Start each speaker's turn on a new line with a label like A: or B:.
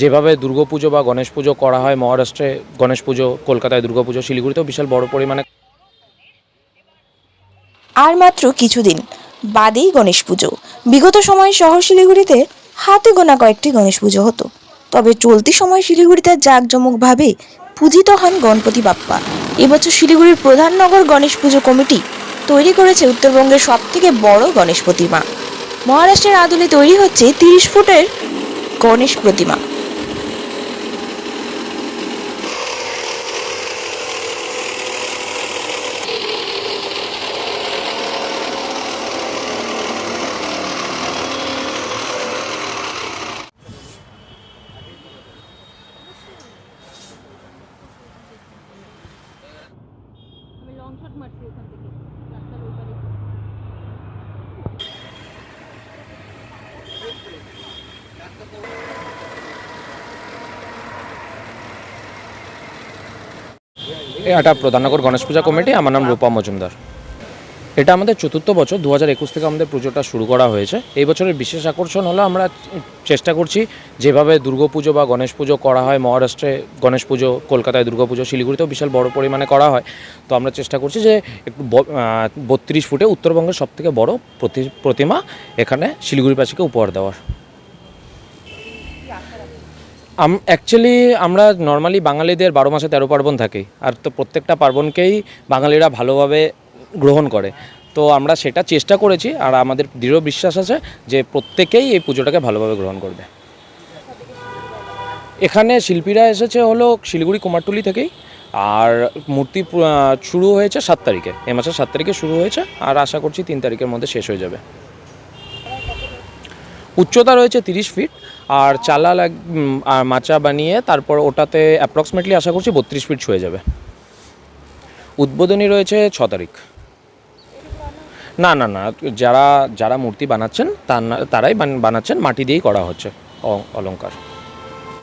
A: যেভাবে দুর্গাপুজো বা গণেশ পুজো করা হয়, মহারাষ্ট্রে গণেশ পুজো, কলকাতায় দুর্গাপুজো শিলিগুড়িতেও বিশাল বড় পরিমাণে
B: আর মাত্র কিছুদিন বাদেই গণেশ পুজো। বিগত সময়ে শহর শিলিগুড়িতে হাতে গোনা কয়েকটি গণেশ পুজো হতো। তবে চলতি সময় শিলিগুড়িতে জাঁকজমকভাবে পূজিত হন গণপতি বাপ্পা। এবছর শিলিগুড়ির প্রধান নগর গণেশ পুজো কমিটি তৈরি করেছে উত্তরবঙ্গের সবথেকে বড় গণেশ প্রতিমা। মহারাষ্ট্রের আদলে তৈরি হচ্ছে তিরিশ ফুটের গণেশ প্রতিমা।
C: লং শট মারছি ওখান থেকে।
A: এটা প্রধাননগর গণেশ পূজা কমিটি, আমার নাম রূপা মজুমদার। এটা আমাদের চতুর্থ বছর দু হাজার একুশ থেকে আমাদের পুজোটা শুরু করা হয়েছে। এই বছরের বিশেষ আকর্ষণ হলো আমরা চেষ্টা করছি যেভাবে দুর্গাপুজো বা গণেশ পুজো করা হয়, মহারাষ্ট্রে গণেশ পুজো, কলকাতায় দুর্গাপুজো, শিলিগুড়িতেও বিশাল বড় পরিমাণে করা হয়। তো আমরা চেষ্টা করছি যে একটু বত্রিশ ফুটে উত্তরবঙ্গের সবথেকে বড় প্রতি- প্রতিমা এখানে শিলিগুড়িবাসীকে উপহার দেওয়ার। আম অ্যাকচুয়ালি আমরা নর্মালি বাঙালিদের বারো মাসে তেরো পার্বণ থাকে, আর তো প্রত্যেকটা পার্বণকেই বাঙালিরা ভালোভাবে গ্রহণ করে। তো আমরা সেটা চেষ্টা করেছি, আর আমাদের দৃঢ় বিশ্বাস আছে যে প্রত্যেকেই এই পুজোটাকে ভালোভাবে গ্রহণ করবে। এখানে শিল্পীরা এসেছে হলো শিলিগুড়ি কুমারটুলি থেকেই, আর মূর্তি শুরু হয়েছে সাত তারিখে, এ মাসের সাত তারিখে শুরু হয়েছে, আর আশা করছি তিন তারিখের মধ্যে শেষ হয়ে যাবে। উচ্চতা রয়েছে তিরিশ ফিট, আর চালা লাগ আর মাচা বানিয়ে তারপর ওটাতে অ্যাপ্রক্সিমেটলি আশা করছি বত্রিশ ফিট ছুঁয়ে যাবে। উদ্বোধনী রয়েছে ছ তারিখ। না না না, যারা যারা মূর্তি বানাচ্ছেন তার তারাই বানাচ্ছেন, মাটি দিয়েই করা হচ্ছে অলঙ্কার